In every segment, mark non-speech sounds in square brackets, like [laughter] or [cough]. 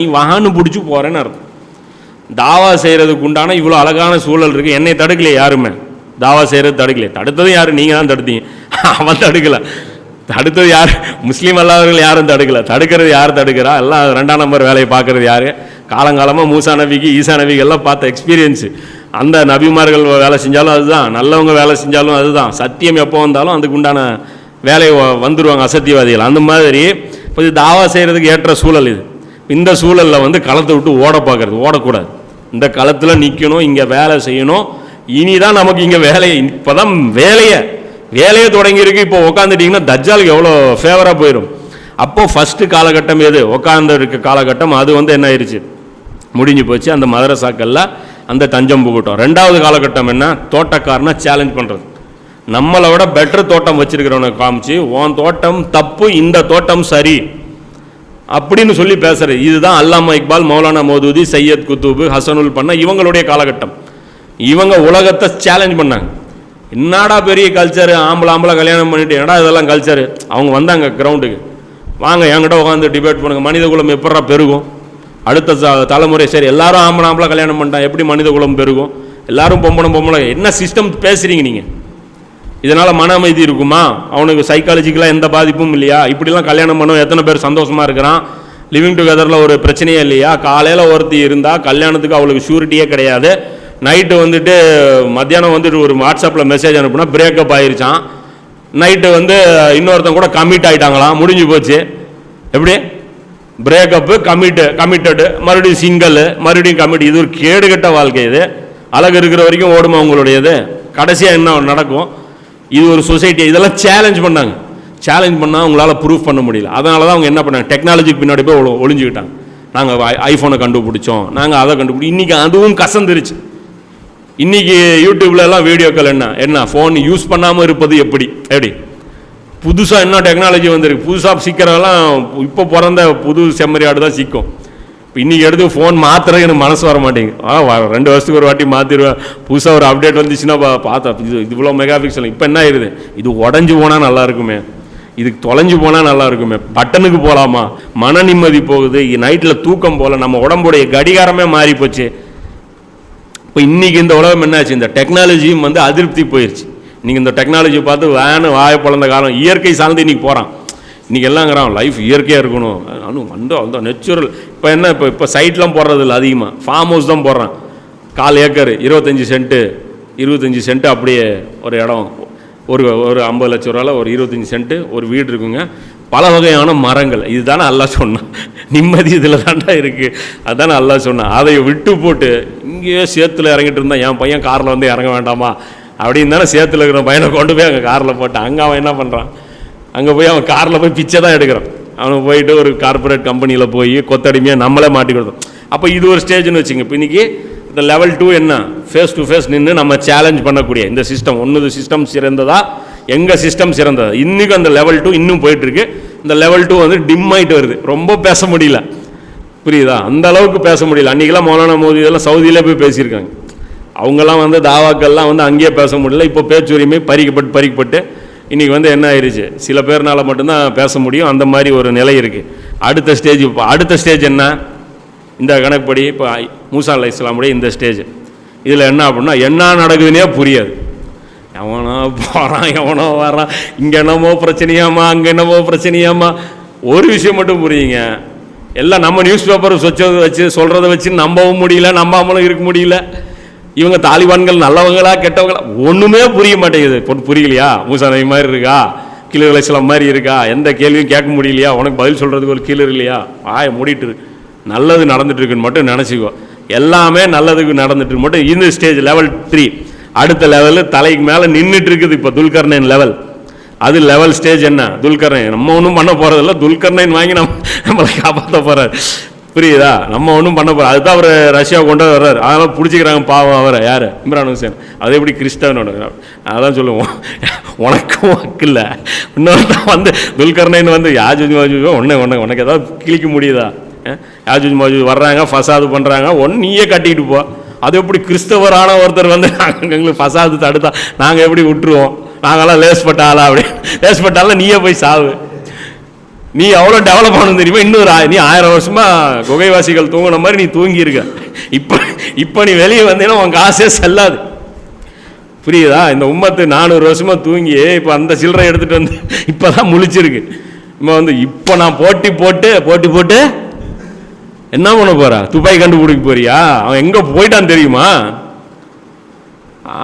நீ வகான்னு பிடிச்சி போகிறேன்னு அர்த்தம். தாவா செய்கிறதுக்கு உண்டான இவ்வளோ அழகான சூழல் இருக்குது என்னை தடுக்கலையே யாருமே? தாவா செய்கிறது தடுக்கலையே. தடுத்ததும் யார்? நீங்கள் தான் தடுத்தீங்க. அவன் தடுக்கலை. தடுத்தது யார்? முஸ்லீம் அல்லாதவர்கள் யாரும் தடுக்கலை. தடுக்கிறது யார் தடுக்கிறா? எல்லாம் ரெண்டாம் நம்பர் வேலையை பார்க்குறது யார்? காலங்காலமாக மூசா நபிக்கு ஈசா நபிக்கு எல்லாம் பார்த்த எக்ஸ்பீரியன்ஸு அந்த நபிமார்கள் வேலை செஞ்சாலும் அதுதான். நல்லவங்க வேலை செஞ்சாலும் அதுதான். சத்தியம் எப்போ வந்தாலும் அதுக்கு உண்டான வேலையை வந்துடுவாங்க அசத்தியவாதிகள். அந்த மாதிரி இப்போ இது தாவா செய்கிறதுக்கு ஏற்ற சூழல் இது. இந்த சூழலில் வந்து களத்தை விட்டு ஓட பார்க்கறது ஓடக்கூடாது. இந்த களத்தில் நிற்கணும் இங்கே வேலை செய்யணும். இனிதான் நமக்கு இங்கே வேலையை. இப்போ தான் வேலையை வேலையை தொடங்கியிருக்கு இப்போ உட்காந்துட்டிங்கன்னா தஜ்ஜாலுக்கு எவ்வளோ ஃபேவராக போயிடும் அப்போது ஃபஸ்ட்டு காலகட்டம் எது? உட்காந்து இருக்க காலகட்டம். அது வந்து என்ன ஆயிடுச்சு முடிஞ்சு போச்சு. அந்த மதரசாக்கள்ல அந்த தஞ்சம் புகட்டும் ரெண்டாவது காலகட்டம் என்ன? தோட்டக்காரனை சேலஞ்ச் பண்ணுறது நம்மளை விட பெட்டர் தோட்டம் வச்சுருக்கிறவனை காமிச்சு உன் தோட்டம் தப்பு இந்த தோட்டம் சரி. அப்படின்னு சொல்லி பேசுறது இதுதான் அல்லாமா இக்பால் மௌலானா மோதுதி சையத் குத்தூபு ஹசனுல் பண்ண இவங்களுடைய காலகட்டம். இவங்க உலகத்தை சேலஞ்ச் பண்ணாங்க. என்னடா பெரிய கல்ச்சரு ஆம்பளை ஆம்பளை கல்யாணம் பண்ணிட்டு என்னடா இதெல்லாம் கல்ச்சர் அவங்க வந்தாங்க கிரவுண்டுக்கு வாங்க என்கிட்ட உட்காந்து டிபேட் பண்ணுங்கள் மனித குலம் எப்படா பெருகும்? அடுத்த த தலைமுறை சரி எல்லாரும் ஆம்பளை ஆம்பளை கல்யாணம் பண்ணிட்டான் எப்படி மனித குலம் பெருகும்? எல்லாரும் பொம்பளை பொம்பளை என்ன சிஸ்டம் பேசுகிறீங்க நீங்கள் இதனால் மன அமைதி இருக்குமா? அவனுக்கு சைக்காலஜிக்கலாக எந்த பாதிப்பும் இல்லையா? இப்படிலாம் கல்யாணம் பண்ண எத்தனை பேர் சந்தோஷமாக இருக்கிறான்? லிவிங் டுகெதரில் ஒரு பிரச்சனையே இல்லையா? காலையில் ஒருத்தி இருந்தால் கல்யாணத்துக்கு அவளுக்கு ஷூரிட்டியே கிடையாது. நைட்டு வந்துட்டு மத்தியானம் வந்துட்டு ஒரு வாட்ஸ்அப்பில் மெசேஜ் அனுப்புனா பிரேக்கப் ஆயிருச்சான் நைட்டு வந்து இன்னொருத்தன் கூட கமிட் ஆகிட்டாங்களாம் முடிஞ்சு போச்சு. எப்படி? பிரேக்கப்பு கமிட்டு கமிட்டடு மறுபடியும் சிங்கல் மறுபடியும் கமிட் இது ஒரு கேடுகட்ட வாழ்க்கை இது. அழகு இருக்கிற வரைக்கும் ஓடுமா உங்களுடையது? கடைசியாக என்ன நடக்கும்? இது ஒரு சொசைட்டி இதெல்லாம் சேலஞ்ச் பண்ணாங்க. சேலஞ்ச் பண்ணால் அவங்களால ப்ரூஃப் பண்ண முடியல. அதனால தான் அவங்க என்ன பண்ணாங்க? டெக்னாலஜிக்கு பின்னாடி போய் ஒழிஞ்சுக்கிட்டாங்க ஒளிஞ்சுக்கிட்டாங்க. நாங்கள் ஐஃபோனை கண்டுபிடிச்சோம். நாங்கள் அதை கண்டுபிடி இன்றைக்கி அதுவும் கசந்துருச்சு. இன்றைக்கி யூடியூப்லலாம் வீடியோக்கள் என்ன? என்ன? ஃபோன் யூஸ் பண்ணாமல் இருப்பது எப்படி? எப்படி? புதுசாக என்ன டெக்னாலஜி வந்திருக்கு? புதுசாக சிக்கிறதெல்லாம் இப்போ பிறந்த புது செம்மறியாடு தான் சிக்கும். இன்றைக்கி எடுத்து ஃபோன் மாத்துறதுக்கு எனக்கு மனசு வர மாட்டேங்குது. ஆ ரெண்டு வருஷத்துக்கு ஒரு வாட்டி மாற்றிடுவேன் புதுசாக ஒரு அப்டேட் வந்துச்சுன்னா பா- பார்த்தா இது இவ்வளோ மெகா பிக்சல் இப்போ என்ன ஆயிருது? இது உடஞ்சி போனால் நல்லா இருக்குமே. இதுக்கு தொலைஞ்சு போனால் நல்லா இருக்குமே. பட்டனுக்கு போகலாமா மன நிம்மதி போகுது. நைட்டில் தூக்கம் போகல நம்ம உடம்புடைய கடிகாரமே மாறி போச்சு இப்போ இன்றைக்கி இந்த உலகம் என்னாச்சு? இந்த டெக்னாலஜியும் வந்து அதிருப்தி போயிடுச்சு இன்றைக்கி இந்த டெக்னாலஜி பார்த்து வேனு வாய பிறந்த காலம். இயற்கை சார்ந்து இன்றைக்கி போகிறான் இன்றைக்கி எல்லாங்கிறான் லைஃப் இயற்கையாக இருக்கணும். அனு வந்து அந்த நெச்சுரல் இப்போ என்ன இப்போ இப்போ சைட்லாம் போடுறது இல்லை அதிகமாக ஃபார்ம் ஹவுஸ் தான் போடுறான். கால் ஏக்கர் இருபத்தஞ்சி சென்ட்டு இருபத்தஞ்சி சென்ட்டு அப்படியே ஒரு இடம். ஒரு ஒரு ஐம்பது லட்ச ரூபாவில் ஒரு இருபத்தஞ்சி சென்ட்டு ஒரு வீடு இருக்குங்க. பல வகையான மரங்கள். இதுதானே அல்லாஹ் சொன்னான். நிம்மதி இதில் தாண்டா இருக்குது அதுதானே அல்லாஹ் சொன்னான். அதை விட்டு போட்டு இங்கேயே சேத்துல இறங்கிட்டு இருந்தான். என் பையன் காரில் வந்து இறங்க வேண்டாமா? அப்படின்னு தானே சேத்துல இருக்கிற பையனை கொண்டு போய் அங்கே காரில் போட்டேன் அங்கே அவன் என்ன பண்ணுறான் அங்கே போய் அவன் காரில் போய் பிச்சை தான் எடுக்கிறான். அவன் போயிட்டு ஒரு கார்ப்பரேட் கம்பெனியில் போய் கொத்தடிமையாக நம்மளே மாட்டி கொடுத்தோம். அப்போ இது ஒரு ஸ்டேஜ்னு வச்சுங்க இப்போ இன்னைக்கு இந்த லெவல் டூ என்ன? ஃபேஸ் டு ஃபேஸ் நின்று நம்ம சேலஞ்ச் பண்ணக்கூடிய இந்த சிஸ்டம் ஒன்று சிஸ்டம் சிறந்ததா? எங்கள் சிஸ்டம் சிறந்ததா? இன்றைக்கும் அந்த லெவல் டூ இன்னும் போயிட்டுருக்கு. இந்த லெவல் டூ வந்து டிம் ஆகிட்டு வருது. ரொம்ப பேச முடியல. புரியுதா? அந்த அளவுக்கு பேச முடியல. அன்றைக்கெல்லாம் மௌலானா மோதி இதெல்லாம் சவுதியிலே போய் பேசியிருக்காங்க. அவங்கெல்லாம் வந்து தாவாக்கள்லாம் வந்து அங்கேயே பேச முடியல. இப்போ பேச்சுரிமை பறிக்கப்பட்டு பறிக்கப்பட்டு இன்றைக்கி வந்து என்ன ஆயிடுச்சு சில பேர்னால மட்டும்தான் பேச முடியும். அந்த மாதிரி ஒரு நிலை இருக்குது அடுத்த ஸ்டேஜ் இப்போ அடுத்த ஸ்டேஜ் என்ன? இந்த கணக்குப்படி இப்போ மூசா அலை இஸ்லாமுடைய இந்த ஸ்டேஜ் இதில் என்ன அப்படின்னா என்ன நடக்குதுன்னே புரியாது. எவனோ போகிறான் எவனோ வரான் இங்கே என்னமோ பிரச்சனையாமா அங்கே என்னமோ பிரச்சனையாமா ஒரு விஷயம் மட்டும் புரியுங்க. எல்லாம் நம்ம நியூஸ் பேப்பர் சொச்சதை வச்சு சொல்கிறத வச்சு நம்பவும் முடியல நம்பாமலும் இருக்க முடியல. இவங்க தாலிபான்கள் நல்லவங்களா கெட்டவங்களா? ஒன்றுமே புரிய மாட்டேங்குது. பொ- புரியலையா? மூசா நபி மாதிரி இருக்கா? கீழர் இஸ்லாம் மாதிரி இருக்கா? எந்த கேள்வியும் கேட்க முடியலையா? உனக்கு பதில் சொல்கிறதுக்கு ஒரு கீழே இல்லையா? ஆய மூடிட்டு நல்லது நடந்துட்டு இருக்குன்னு மட்டும் நினச்சிக்கோ. எல்லாமே நல்லதுக்கு நடந்துட்டு மட்டும் இந்த ஸ்டேஜ் லெவல் த்ரீ அடுத்த லெவலில் தலைக்கு மேலே நின்றுட்டு இருக்குது இப்போ துல்கர்ணன் லெவல் அது லெவல் ஸ்டேஜ் என்ன? துல்கர்ணன். நம்ம ஒன்றும் பண்ண போகிறதில்ல துல்கர்ணன் வாங்கி நம்ம நம்மளை காப்பாற்ற போகிறார் புரியுதா? நம்ம ஒன்றும் பண்ண போகிறோம் அதுதான் அவர் ரஷ்யா கொண்டு வர்றாரு. அதெல்லாம் பிடிச்சிக்கிறாங்க பாவம் அவரை. யார்? இம்ரான் ஹுசேன். அது எப்படி கிறிஸ்டவனோட அதான் சொல்லுவோம். உனக்கும் ஹக்கு இல்லை வந்து துல்கர்ணைன்னு வந்து யாஜூஜ் மாஜூஜ் ஒன்று ஒன்று உனக்கு ஏதாவது கிழிக்க முடியுதா? அஹ்? யாஜூஜ் மாஜூஜ் வர்றாங்க ஃபசாது பண்ணுறாங்க ஒன்று நீயே கட்டிக்கிட்டு போ. அது எப்படி கிறிஸ்தவரான ஒருத்தர் வந்து நாங்கள் எங்களுக்கு ஃபசாது தடுத்தா நாங்கள் எப்படி விட்டுருவோம்? நாங்களாம் லேஸ் பட்ட ஆளா அப்படி. லேஸ் பட்ட நீயே போய் சாவு. நீ எவ்வளோ டெவலப் ஆனது தெரியுமா? இன்னொரு நீ ஆயிரம் வருஷமா குகைவாசிகள் தூங்குன மாதிரி நீ தூங்கியிருக்க. இப்போ இப்போ நீ வெளியே வந்தீங்கன்னா உன் காசே செல்லாது. புரியுதா? இந்த உம்மத்து நானூறு வருஷமா தூங்கி இப்போ அந்த சில்லறை எடுத்துகிட்டு வந்து இப்போ தான் முழிச்சிருக்கு. நம்ம வந்து இப்போ நான் போட்டி போட்டு போட்டி போட்டு என்ன பண்ண போகிறா துப்பாய் கண்டுபிடிக்க போறியா? அவன் எங்கே போயிட்டான் தெரியுமா?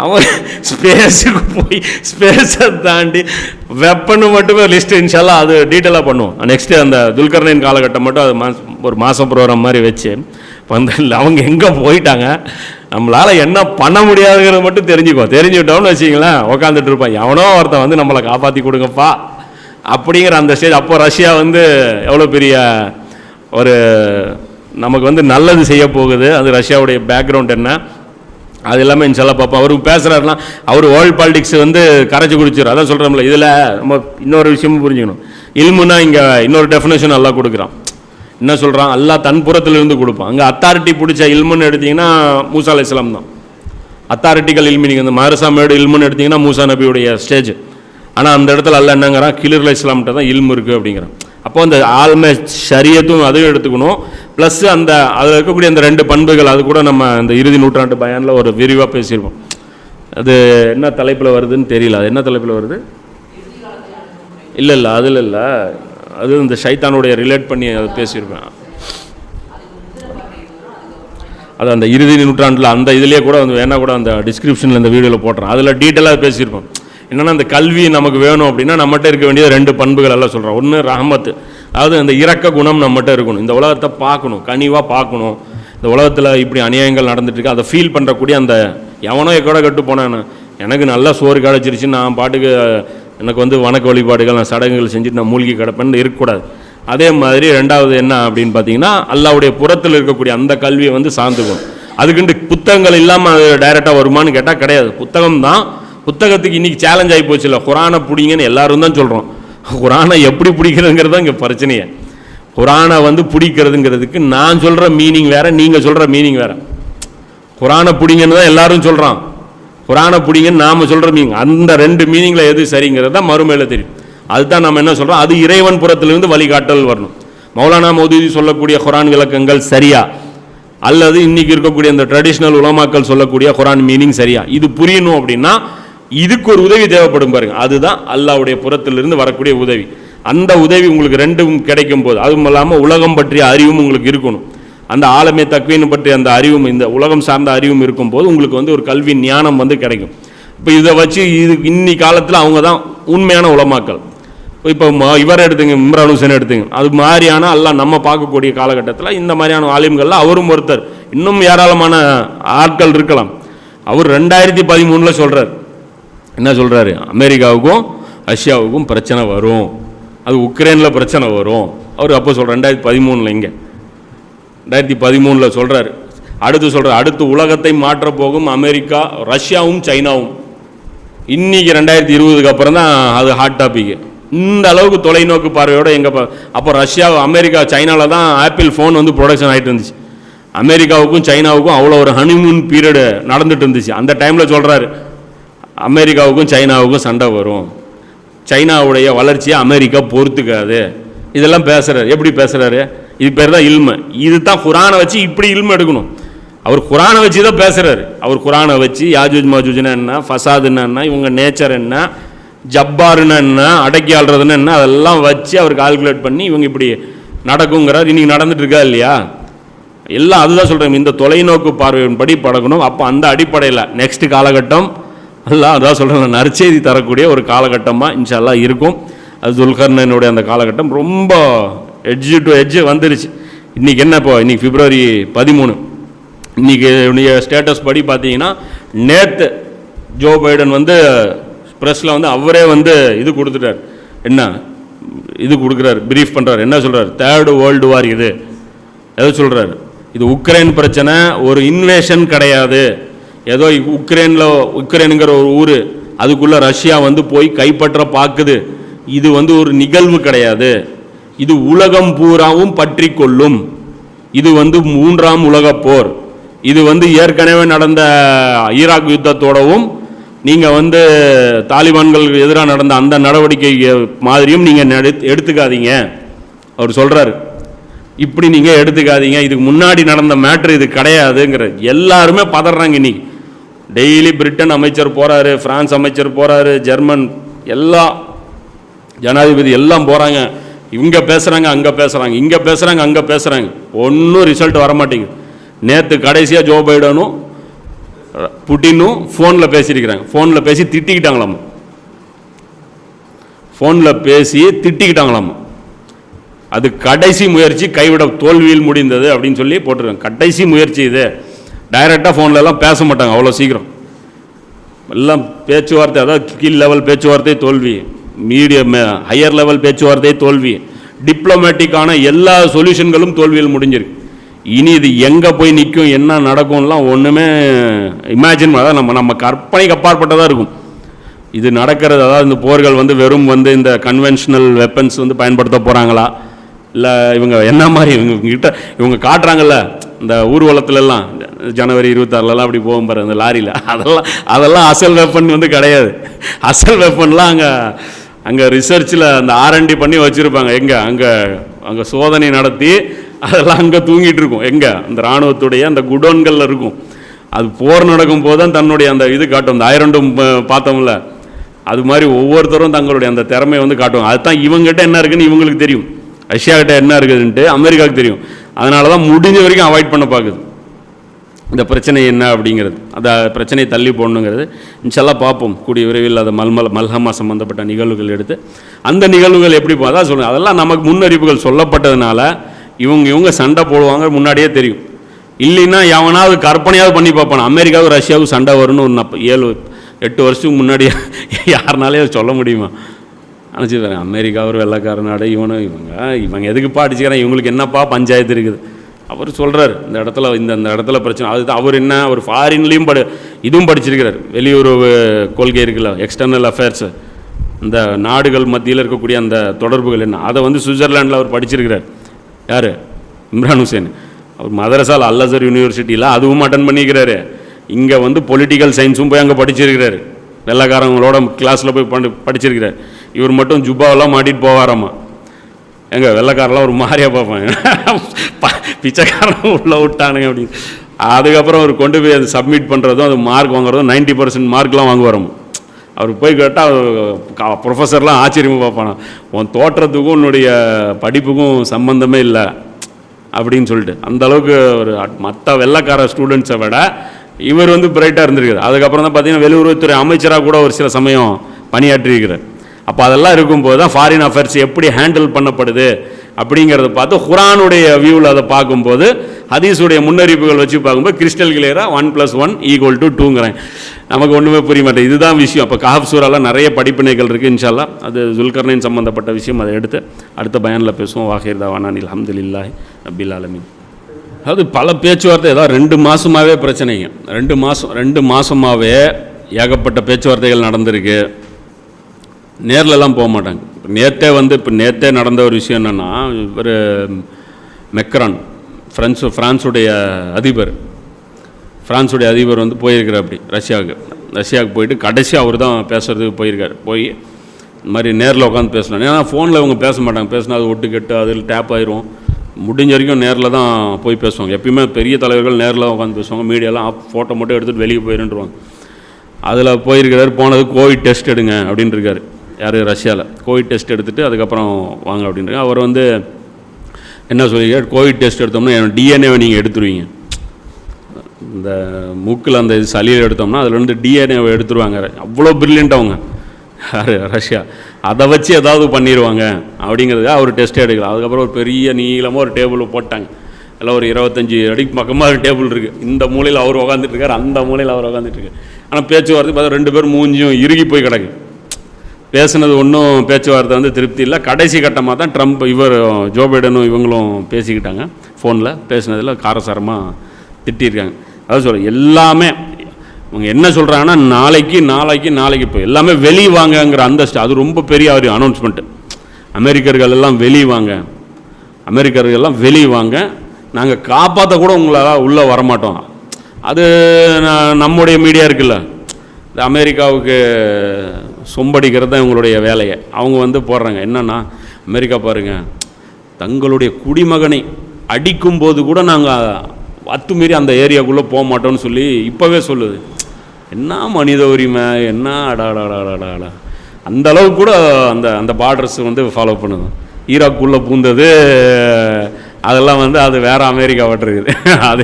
அவன் ஸ்பேஸுக்கு போய் ஸ்பேஸை தாண்டி வெப்பன்னு மட்டுமே லிஸ்ட் இன்ஷால்லாம் அது டீட்டெயிலாக பண்ணுவோம். நெக்ஸ்ட்டு அந்த துல்கர்ணின் காலகட்டம் மட்டும் அது மாஸ் ஒரு மாதம் ப்ரோக்ராம் மாதிரி வச்சு வந்து அவங்க எங்கே போயிட்டாங்க நம்மளால் என்ன பண்ண முடியாதுங்கிறத மட்டும் தெரிஞ்சுக்குவோம் தெரிஞ்சுக்கிட்டோம்னு வச்சிங்களேன் உட்காந்துட்டு இருப்பான். எவனோ ஒருத்தன் வந்து நம்மளை காப்பாற்றி கொடுங்கப்பா அப்படிங்கிற அந்த ஸ்டேஜ் அப்போ ரஷ்யா வந்து எவ்வளோ பெரிய ஒரு நமக்கு வந்து நல்லது செய்ய போகுது அது ரஷ்யாவுடைய பேக்ரவுண்ட் என்ன? அது எல்லாமே இன்ஷால்லாம் பார்ப்போம் அவருக்கு பேசுகிறாருன்னா அவர் வேர்ல்டு பாலிடிக்ஸ் வந்து கரைச்சி குடிச்சிடும் அதான் சொல்கிறோம்ல இதில் நம்ம இன்னொரு விஷயமும் புரிஞ்சுக்கணும். இல்முன்னா இங்கே இன்னொரு டெஃபினேஷன் நல்லா கொடுக்குறான். என்ன சொல்கிறான் எல்லாம் தன் புறத்திலிருந்து கொடுப்பான். அங்கே அத்தாரிட்டி பிடிச்ச இல்முன்னு எடுத்தீங்கன்னா மூசா அலி இஸ்லாம் தான். அத்தாரிட்டிகள் இல்மி நீங்கள் இந்த மாரசாமியோட இல்முன்னு எடுத்தீங்கன்னா மூசா நபியுடைய ஸ்டேஜ் ஆனால் அந்த இடத்துல அல்ல என்னங்கிறான்? கிளிர்ல இஸ்லாம்கிட்ட தான் இல்மு இருக்குது அப்படிங்கிறான். அப்போ அந்த ஆழ்மை சரியத்தும் அதையும் எடுத்துக்கணும். ப்ளஸ் அந்த அதில் இருக்கக்கூடிய அந்த ரெண்டு பண்புகள் அது கூட நம்ம இந்த இறுதி நூற்றாண்டு பயானில் ஒரு விரிவாக பேசியிருப்போம். அது என்ன தலைப்பில் வருதுன்னு தெரியல. அது என்ன தலைப்பில் வருது? இல்லை இல்லை அதில் இல்லை. அது இந்த ஷைத்தானுடைய ரிலேட் பண்ணி அதை பேசியிருப்பேன். அது அந்த இறுதி நூற்றாண்டில் அந்த இதுலேயே கூட வந்து வேணா கூட அந்த டிஸ்கிரிப்ஷனில் இந்த வீடியோவில் போட்டுறேன். அதில் டீட்டெயிலாக பேசியிருப்போம். என்னென்னா அந்த கல்வி நமக்கு வேணும் அப்படின்னா நம்மகிட்ட இருக்க வேண்டிய ரெண்டு பண்புகள் எல்லாம் சொல்கிறோம் ஒன்று ரஹமத்து. அதாவது அந்த இரக்க குணம் நம்மகிட்ட இருக்கணும். இந்த உலகத்தை பார்க்கணும். கனிவாக பார்க்கணும். இந்த உலகத்தில் இப்படி அநியாயங்கள் நடந்துட்டுருக்கு அதை ஃபீல் பண்ணுறக்கூடிய அந்த எவனோ எக்கோட கட்டு போனான்னு எனக்கு நல்லா சோறு கிடச்சிருச்சு நான் பாட்டுக்கு எனக்கு வந்து வணக்க வழிபாடுகள் நான் சடங்குகள் செஞ்சுட்டு நான் மூழ்கி கிடப்பேன்னு இருக்கக்கூடாது. அதே மாதிரி ரெண்டாவது என்ன அப்படின்னு பார்த்தீங்கன்னா அல்லாவுடைய புறத்தில் இருக்கக்கூடிய அந்த கல்வியை வந்து சார்ந்துக்கணும். அதுக்குண்டு புத்தகங்கள் இல்லாமல் அது டைரெக்டாக வருமான்னு கேட்டால் கிடையாது. புத்தகம் தான் புத்தகத்துக்கு இன்றைக்கி சேலஞ்ச் ஆகி போச்சு இல்லை. குரானை பிடிங்கன்னு எல்லாரும் தான் சொல்கிறோம் குரானை எப்படி பிடிக்கிறதுங்கிறது தான் இங்கே பிரச்சனையே. குரானை வந்து பிடிக்கிறதுங்கிறதுக்கு நான் சொல்கிற மீனிங் வேறு நீங்கள் சொல்கிற மீனிங் வேறு. குரானை பிடிங்கன்னு தான் எல்லாரும் சொல்கிறான் குரானை பிடிங்கன்னு நாம் சொல்கிற மீனிங் அந்த ரெண்டு மீனிங்கில் எது சரிங்கிறது தான் மறுமையில் தெரியும். அதுதான் நம்ம என்ன சொல்கிறோம் அது இறைவன் புறத்திலிருந்து வழிகாட்டல் வரணும். மௌலானா மௌதூதி சொல்லக்கூடிய குரான் விளக்கங்கள் சரியா? அல்லது இன்னைக்கு இருக்கக்கூடிய இந்த ட்ரெடிஷ்னல் உலமாக்கள் சொல்லக்கூடிய குரான் மீனிங் சரியா? இது புரியணும் அப்படின்னா இதுக்கு ஒரு உதவி தேவைப்படும் பாருங்க. அதுதான் அல்லாவுடைய புறத்திலிருந்து வரக்கூடிய உதவி. அந்த உதவி உங்களுக்கு ரெண்டும் கிடைக்கும் போது அதுவும் இல்லாமல் உலகம் பற்றிய அறிவும் உங்களுக்கு இருக்கணும். அந்த ஆலமே தக்வீன் பற்றிய அந்த அறிவும் இந்த உலகம் சார்ந்த அறிவும் இருக்கும்போது உங்களுக்கு வந்து ஒரு கல்வி ஞானம் வந்து கிடைக்கும். இப்போ இதை வச்சு இது இன்னி காலத்தில் அவங்க தான் உண்மையான உலமாக்கள். இப்போ ம- எடுத்துங்க இம்ரான் ஹுசேன் எடுத்துங்க. அது மாதிரியான எல்லாம் நம்ம பார்க்கக்கூடிய காலகட்டத்தில் இந்த மாதிரியான ஆலிம்கள்ல அவரும் ஒருத்தர். இன்னும் ஏராளமான ஆட்கள் இருக்கலாம். அவர் ரெண்டாயிரத்தி பதிமூணில் சொல்கிறார் என்ன சொல்கிறாரு அமெரிக்காவுக்கும் ரஷ்யாவுக்கும் பிரச்சனை வரும். அது உக்ரைனில் பிரச்சனை வரும். அவர் அப்போ சொல்கிறார் ரெண்டாயிரத்தி பதிமூணில் இங்கே. ரெண்டாயிரத்தி பதிமூணில் சொல்கிறாரு அடுத்து சொல்கிறார் அடுத்து உலகத்தை மாற்றப் போகும் அமெரிக்கா ரஷ்யாவும் சைனாவும். இன்றைக்கி ரெண்டாயிரத்தி இருபதுக்கு அப்புறம் தான் அது ஹாட் டாபிக் இந்த அளவுக்கு தொலைநோக்கு பார்வையோட எங்கள் அப்போ ரஷ்யா அமெரிக்கா சைனாவில் தான் ஆப்பிள் ஃபோன் வந்து ப்ரொடக்ஷன் ஆயிட்டு இருந்துச்சு. அமெரிக்காவுக்கும் சைனாவுக்கும் அவ்வளோ ஒரு ஹனிமூன் பீரியடு நடந்துட்டு இருந்துச்சு. அந்த டைமில் சொல்கிறாரு அமெரிக்காவுக்கும் சைனாவுக்கும் சண்டை வரும். சைனாவுடைய வளர்ச்சியை அமெரிக்கா பொறுத்துக்காது. இதெல்லாம் பேசுகிறாரு எப்படி பேசுகிறாரு இது பேர் தான் இல்மை. இது தான் குரானை வச்சு இப்படி இல்மை எடுக்கணும். அவர் குரானை வச்சு தான் பேசுகிறாரு அவர் குரானை வச்சு யாஜூஜ் மாஜூஜ்னா என்ன ஃபசாதுன்னா என்ன இவங்க நேச்சர் என்ன ஜப்பாருன்னா என்ன அடக்கி ஆள்றதுன்னு என்ன அதெல்லாம் வச்சு அவர் கால்குலேட் பண்ணி இவங்க இப்படி நடக்குங்கிறார். இன்றைக்கி நடந்துட்டு இருக்கா இல்லையா? எல்லாம் அதுதான் சொல்கிறேன் இந்த தொலைநோக்கு பார்வையின்படி பழகணும் அப்போ அந்த அடிப்படையில் நெக்ஸ்ட் காலகட்டம் எல்லாம் அதான் சொல்கிறேன் நற்செய்தி தரக்கூடிய ஒரு காலகட்டமாக இன்ஷால்லா இருக்கும். அது துல்கர்ணனுடைய அந்த காலகட்டம் ரொம்ப எட்ஜு டு எட்ஜு வந்துருச்சு. இன்றைக்கி என்ன இப்போ இன்றைக்கி பிப்ரவரி பதிமூணு. இன்றைக்கி ஸ்டேட்டஸ் படி பார்த்தீங்கன்னா நேற்று ஜோ பைடன் வந்து ப்ரெஸ்ஸில் வந்து அவரே வந்து இது கொடுத்துட்டார். என்ன? இது கொடுக்குறாரு பிரீஃப் பண்ணுறாரு என்ன சொல்கிறார் தேர்டு வேர்ல்டு வார் இது. எதை சொல்கிறாரு இது உக்ரைன் பிரச்சனை ஒரு இன்வேஷன் கிடையாது. ஏதோ உக்ரைனில் உக்ரைனுங்கிற ஒரு ஊர் அதுக்குள்ளே ரஷ்யா வந்து போய் கைப்பற்ற பார்க்குது இது வந்து ஒரு நிகழ்வு கிடையாது. இது உலகம் பூராவும் பற்றி கொள்ளும். இது வந்து மூன்றாம் உலகப் போர். இது வந்து ஏற்கனவே நடந்த ஈராக் யுத்தத்தோடவும் நீங்கள் வந்து தாலிபான்களுக்கு எதிராக நடந்த அந்த நடவடிக்கை மாதிரியும் நீங்கள் எடுத்துக்காதீங்க. அவர் சொல்கிறார் இப்படி நீங்கள் எடுத்துக்காதீங்க. இதுக்கு முன்னாடி நடந்த மேட்ரு இது கிடையாதுங்கிற எல்லாருமே பதறாங்க இன்னைக்கு. டெய்லி பிரிட்டன் அமைச்சர் போகிறாரு ஃப்ரான்ஸ் அமைச்சர் போகிறாரு ஜெர்மன் எல்லாம் ஜனாதிபதி எல்லாம் போகிறாங்க இங்கே பேசுகிறாங்க அங்கே பேசுகிறாங்க இங்கே பேசுகிறாங்க அங்கே பேசுகிறாங்க ஒன்றும் ரிசல்ட் வரமாட்டேங்குது. நேற்று கடைசியாக ஜோ பைடனும் புட்டினும் ஃபோனில் பேசியிருக்கிறாங்க. ஃபோனில் பேசி திட்டிக்கிட்டாங்களாம்? ஃபோனில் பேசி திட்டிக்கிட்டாங்களாம்? அது கடைசி முயற்சி கைவிட தோல்வியில் முடிந்தது அப்படின்னு சொல்லி போட்டிருக்காங்க. கடைசி முயற்சி இது. டைரெக்டாக ஃபோன்லலாம் பேச மாட்டாங்க அவ்வளோ சீக்கிரம். எல்லாம் பேச்சுவார்த்தை அதாவது கீழ் லெவல் பேச்சுவார்த்தை தோல்வி மீடியம் ஹையர் லெவல் பேச்சுவார்த்தை தோல்வி டிப்ளமேட்டிக்கான எல்லா சொல்யூஷன்களும் தோல்வியில் முடிஞ்சிருக்கு. இனி இது எங்கே போய் நிற்கும் என்ன நடக்கும்லாம் ஒன்றுமே இமேஜின் அதாவது நம்ம நம்ம கற்பனைக்கு அப்பாற்பட்டதாக இருக்கும். இது நடக்கிறது அதாவது இந்த போர்கள் வந்து வெறும் வந்து இந்த கன்வென்ஷனல் வெப்பன்ஸ் வந்து பயன்படுத்த போகிறாங்களா இல்லை இவங்க என்ன மாதிரி இவங்க கிட்ட இவங்க காட்டுறாங்கல்ல? இந்த ஊர்வலத்துலலாம் ஜனவரி இருபத்தாறுலலாம் அப்படி போகும் பாரு அந்த லாரியில். அதெல்லாம் அதெல்லாம் அசல் வெப்பன் வந்து கிடையாது. அசல் வெப்பன்லாம் அங்கே அங்கே ரிசர்ச்சில் அந்த ஆர்என்டி பண்ணி வச்சுருப்பாங்க. எங்கே அங்கே அங்கே சோதனை நடத்தி அதெல்லாம் அங்கே தூங்கிட்டு இருக்கும். எங்கே அந்த இராணுவத்துடைய அந்த குடோன்களில் இருக்கும். அது போர் நடக்கும் போது தான் தன்னுடைய அந்த இது காட்டும். அந்த ஐரண்டும் பார்த்தோம்ல. அது மாதிரி ஒவ்வொருத்தரும் தங்களுடைய அந்த திறமையை வந்து காட்டுவாங்க. அதுதான் இவங்ககிட்ட என்ன இருக்குன்னு இவங்களுக்கு தெரியும். ரஷ்யாக்கிட்ட என்ன இருக்குதுன்ட்டு அமெரிக்காவுக்கு தெரியும். அதனால தான் முடிஞ்ச வரைக்கும் அவாய்ட் பண்ண பார்க்குது. இந்த பிரச்சனை என்ன அப்படிங்கிறது. அந்த பிரச்சனையை தள்ளி போடணுங்கிறது. இன்ஷெல்லாம் பார்ப்போம். கூடிய விரைவில் அதை மல்மல் மல்ஹமா சம்மந்தப்பட்ட நிகழ்வுகள் எடுத்து அந்த நிகழ்வுகள் எப்படி பார்த்தா சொல்லுங்கள் அதெல்லாம் நமக்கு முன்னறிவுகள் சொல்லப்பட்டதுனால இவங்க இவங்க சண்டை போடுவாங்க முன்னாடியே தெரியும். இல்லைன்னா எவனாவது கற்பனையாவது பண்ணி பார்ப்பான். அமெரிக்காவும் ரஷ்யாவுக்கும் சண்டை வரும்னு ஒரு ஏழு எட்டு வருஷத்துக்கு முன்னாடி [laughs] யாருனாலே சொல்ல முடியுமா? அனுப்பிச்சு வரேன் அமெரிக்கா ஒரு வெள்ளக்கார நாடு இவனும் இவங்க இவங்க எதுக்குப்பா அடிச்சுக்கிறேன் இவங்களுக்கு என்னப்பா பஞ்சாயத்து இருக்குது? அவர் சொல்கிறார் இந்த இடத்துல இந்த அந்த இடத்துல பிரச்சனை அதுதான் அவர் என்ன ஒரு ஃபாரின்லேயும் படி இதுவும் படிச்சிருக்கிறார். வெளியுறவு கொள்கை இருக்குல்ல எக்ஸ்டர்னல் அஃபேர்ஸு இந்த நாடுகள் மத்தியில் இருக்கக்கூடிய அந்த தொடர்புகள் என்ன? அதை வந்து சுவிட்சர்லாண்டில் அவர் படிச்சிருக்கிறார். யார்? இம்ரான் ஹுசேன். அவர் மதரசால் அல்லசர் யூனிவர்சிட்டியில் அதுவும் அட்டன் பண்ணிக்கிறாரு. இங்கே வந்து பொலிட்டிக்கல் சயின்ஸும் போய் அங்கே படிச்சிருக்கிறார். வெள்ளக்காரங்களோட கிளாஸில் போய் படி படிச்சிருக்கிறார். இவர் மட்டும் ஜுப்பாவெல்லாம் மாட்டிட்டு போவாராமா? எங்க வெள்ளைக்காரெல்லாம் ஒரு மாதிரியாக பார்ப்பாங்க பிச்சைக்காரன் உள்ளே விட்டானுங்க அப்படின்னு. அதுக்கப்புறம் அவர் கொண்டு போய் அது சப்மிட் பண்ணுறதும் அது மார்க் வாங்குறதும் நைன்ட்டி பர்சன்ட் மார்க்லாம் வாங்குவாராம்? அவர் போய் கேட்டால் ப்ரொஃபஸர்லாம் ஆச்சரியமாக பார்ப்பானா? உன் தோற்றத்துக்கும் உன்னுடைய படிப்புக்கும் சம்பந்தமே இல்லை அப்படின்னு சொல்லிட்டு. அந்த அளவுக்கு ஒரு மற்ற வெள்ளைக்கார ஸ்டூடெண்ட்ஸை விட இவர் வந்து பிரைட்டாக இருந்திருக்காரு. அதுக்கப்புறம் தான் பார்த்தீங்கன்னா வெளியுறவுத்துறை அமைச்சராக கூட ஒரு சில சமயம் பணியாற்றியிருக்கிறார். அப்போ அதெல்லாம் இருக்கும்போது தான் ஃபாரின் அஃபேர்ஸ் எப்படி ஹேண்டில் பண்ணப்படுது அப்படிங்கிறத பார்த்து குரானுடைய வியூவில் அதை பார்க்கும்போது ஹதீஸுடைய முன்னறிவிப்புகள் வச்சு பார்க்கும்போது கிறிஸ்டல் கிளியராக one plus one equal to டூங்கிறேன் நமக்கு ஒன்றுமே புரிய மாட்டேன் இதுதான் விஷயம். அப்போ காஃப் சூறாலாம் நிறைய படிப்பினைகள் இருக்குது இன்ஷால்லா. அது ஜுல்கர்னின் சம்மந்தப்பட்ட விஷயம். அதை எடுத்து அடுத்த பயனில் பேசுவோம். வாஹிர் தவானான் அல்ஹம்துலில்லாஹி அபில் ஆலமின். அதாவது பல பேச்சுவார்த்தை ஏதாவது ரெண்டு மாதமாகவே பிரச்சனைங்க. ரெண்டு மாதம் ரெண்டு மாதமாகவே ஏகப்பட்ட பேச்சுவார்த்தைகள் நடந்திருக்கு. நேர்லலாம் போக மாட்டாங்க. இப்போ நேற்றே வந்து இப்போ நேற்றே நடந்த ஒரு விஷயம் என்னென்னா இவர் மெக்ரான் ஃப்ரான்ஸ் ஃப்ரான்ஸுடைய அதிபர். ஃப்ரான்ஸுடைய அதிபர் வந்து போயிருக்கிறார் அப்படி ரஷ்யாவுக்கு. ரஷ்யாவுக்கு போயிட்டு கடைசி அவர் தான் பேசுகிறதுக்கு போயிருக்கார். போய் இந்த மாதிரி நேரில் உட்காந்து பேசணும் ஏன்னா ஃபோனில் இவங்க பேச மாட்டாங்க. பேசினா அது ஒட்டு கெட்டு அதில் டேப் ஆயிரும். முடிஞ்ச வரைக்கும் நேரில் தான் போய் பேசுவாங்க. எப்பயுமே பெரிய தலைவர்கள் நேரில் உட்காந்து பேசுவாங்க. மீடியாலாம் ஃபோட்டோ மட்டும் எடுத்துகிட்டு வெளியே போயிருன்றுவாங்க. அதில் போயிருக்கிறார் போனது கோவிட் டெஸ்ட் எடுங்க அப்படின்னு இருக்காரு யார்? ரஷ்யாவில் கோவிட் டெஸ்ட் எடுத்துகிட்டு அதுக்கப்புறம் வாங்க அப்படின்றாங்க. அவர் வந்து என்ன சொல்லியிருக்காரு? கோவிட் டெஸ்ட் எடுத்தோம்னா என் டிஎன்ஏவை நீங்கள் எடுத்துருவீங்க. இந்த மூக்கில் அந்த இது சளியில் எடுத்தோம்னா அதுலேருந்து டிஎன்ஏவை எடுத்துருவாங்க. அவ்வளோ பிரில்லியண்ட் அவங்க. யார்? ரஷ்யா. அதை வச்சு ஏதாவது பண்ணிடுவாங்க அப்படிங்கிறதுக்காக அவர் டெஸ்ட் எடுக்கலாம் அதுக்கப்புறம் ஒரு பெரிய நீளமாக ஒரு டேபிள் போட்டாங்க. எல்லாம் ஒரு இருபத்தஞ்சி அடிக்கு பக்கமாக ஒரு டேபிள் இருக்குது இந்த மூலையில் அவர் உக்காந்துட்டு இருக்காரு அந்த மூலையில் அவர் உக்காந்துட்டு இருக்கார். ஆனால் பேச்சுவார்த்தை பார்த்தா ரெண்டு பேரும் மூஞ்சியும் இறுகி போய் கிடக்கு. பேசினது ஒன்றும் பேச்சுவார்த்தை வந்து திருப்தி இல்லை. கடைசி கட்டமாக தான் ட்ரம்ப் இவர் ஜோ பைடனும் இவங்களும் பேசிக்கிட்டாங்க. ஃபோனில் பேசினதில் காரசாரமாக திட்டியிருக்காங்க அதான் சொல்கிறேன் எல்லாமே இவங்க என்ன சொல்கிறாங்கன்னா நாளைக்கு நாளைக்கு நாளைக்கு இப்போ எல்லாமே வெளியே வாங்கங்கிற அந்த அது ரொம்ப பெரிய ஒரு அனௌன்ஸ்மெண்ட்டு அமெரிக்கர்கள் எல்லாம் வெளியே வாங்க அமெரிக்கர்கள் எல்லாம் வெளியே வாங்க நாங்கள் காப்பாற்ற கூட உங்களால் உள்ளே வரமாட்டோம். அது நம்முடைய மீடியா இருக்குல்ல. இந்த அமெரிக்காவுக்கு சொம்படிக்கிறது தான் இவங்களுடைய வேலையை. அவங்க வந்து போடுறாங்க. என்னன்னா அமெரிக்கா பாருங்கள் தங்களுடைய குடிமகனை அடிக்கும்போது கூட நாங்கள் அத்துமீறி அந்த ஏரியாக்குள்ளே போக மாட்டோம்னு சொல்லி இப்போவே சொல்லுது. என்ன மனித உரிமை? என்ன அடாடாடாடாடா அந்த அளவுக்கு கூட அந்த அந்த பார்டர்ஸ் வந்து ஃபாலோ பண்ணுது. ஈராக்குள்ளே பூந்தது அதெல்லாம் வந்து அது வேறு அமெரிக்கா அமெரிக்காவட்டிருக்குது [laughs] அது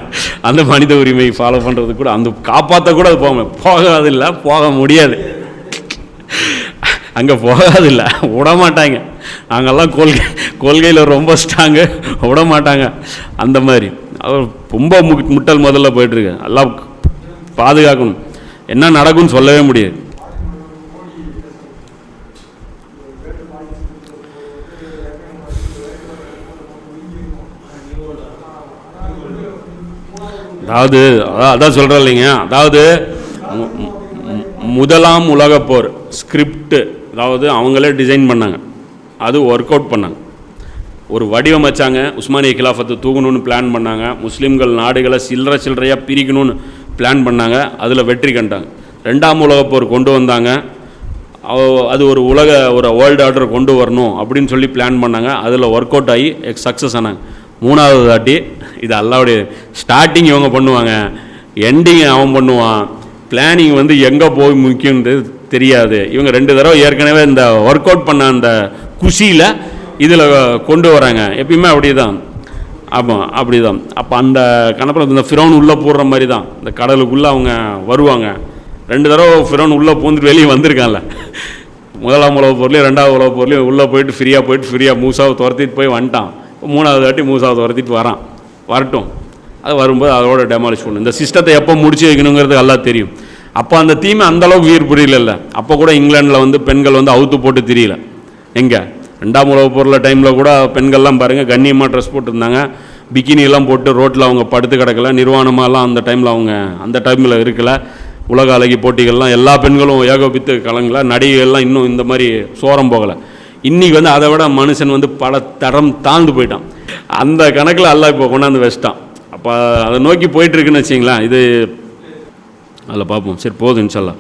அந்த மனித உரிமை ஃபாலோ பண்ணுறது கூட அந்த காப்பாற்ற கூட அது போக போகாதில்ல போக முடியாது. அங்கே போகாதில்ல. விட மாட்டாங்க அங்கெல்லாம் கொள்கை கொள்கையில் ரொம்ப ஸ்ட்ராங்கு விட மாட்டாங்க அந்த மாதிரி. அவர் ரொம்ப மு முட்டல் முதல்ல போயிட்டுருக்கு. எல்லாம் பாதுகாக்கணும். என்ன நடக்கும்னு சொல்லவே முடியாது. அதாவது அதான் அதான் சொல்கிறேன் இல்லைங்க. அதாவது முதலாம் உலகப்போர் ஸ்கிரிப்ட்டு அதாவது அவங்களே டிசைன் பண்ணாங்க. அது ஒர்க் அவுட் பண்ணாங்க. ஒரு வடிவமைச்சாங்க உஸ்மானிய கிலாஃபத்தை தூக்கணும்னு பிளான் பண்ணாங்க. முஸ்லீம்கள் நாடுகளை சில்லற சில்லறையாக பிரிக்கணும்னு பிளான் பண்ணாங்க. அதில் வெற்றி கண்டாங்க. ரெண்டாம் உலகப்போர் கொண்டு வந்தாங்க. அவ- அது ஒரு உலக ஒரு வேர்ல்டு ஆர்டர் கொண்டு வரணும் அப்படின்னு சொல்லி பிளான் பண்ணாங்க. அதில் ஒர்க் அவுட் ஆகி சக்ஸஸ் ஆனாங்க. மூணாவது தாட்டி இது அல்லாவுடைய ஸ்டார்டிங் இவங்க பண்ணுவாங்க. எண்டிங் அவன் பண்ணுவான். பிளானிங் வந்து எங்கே போய் முக்கியன்றது தெரியாது. இவங்க ரெண்டு தடவை ஏற்கனவே இந்த ஒர்க் அவுட் பண்ண அந்த குஷியில் இதில் கொண்டு வராங்க. எப்பயுமே அப்படி தான் ஆமாம் அப்படி தான் அப்போ அந்த கணப்பில் இந்த ஃபிரோன் உள்ளே போடுற மாதிரி தான் இந்த கடலுக்குள்ளே அவங்க வருவாங்க. ரெண்டு தடவை ஃபிரோன் உள்ளே பூந்துட்டு வெளியே வந்திருக்கான்ல. முதலாம் உலக பொருளையும் ரெண்டாவது உலக பொருளையும் உள்ளே போயிட்டு ஃப்ரீயாக போயிட்டு ஃப்ரீயாக மூசாவை துரத்திட்டு போய் வந்துட்டான். இப்போ மூணாவது வாட்டி மூசாவை துரத்திட்டு வரான். வரட்டும். அது வரும்போது அதோட டெமாலிஷ் பண்ணணும். இந்த சிஸ்டத்தை எப்போ முடிச்சு வைக்கணுங்கிறது எல்லாம் தெரியும். அப்போ அந்த தீமை அந்த அளவுக்கு வீர் புரியல அப்போ கூட இங்கிலாண்டில் வந்து பெண்கள் வந்து அவுத்து போட்டு தெரியல. எங்கே? ரெண்டாம் உலக பொருள டைமில் கூட பெண்கள்லாம் பாருங்கள் கண்ணியமாக ட்ரெஸ் போட்டிருந்தாங்க. பிக்கினியெல்லாம் போட்டு ரோட்டில் அவங்க படுத்து கிடக்கல. நிர்வாணமாலாம் அந்த டைமில் அவங்க அந்த டைமில் இருக்கலை. உலக அழகி போட்டிகள்லாம் எல்லா பெண்களும் ஏகோபித்து கலங்கல. நடிகைகள்லாம் இன்னும் இந்த மாதிரி சோரம் போகலை. இன்றைக்கி வந்து அதை விட மனுஷன் வந்து பல தரம் தாழ்ந்து போயிட்டான். அந்த கணக்கில் எல்லாம் இப்போ கொண்டாந்து வச்சிட்டான். அப்போ அதை நோக்கி போயிட்டுருக்குன்னு வச்சிங்களேன் இது அதில் பார்ப்போம். சரி போதும் இன்ஷால்லா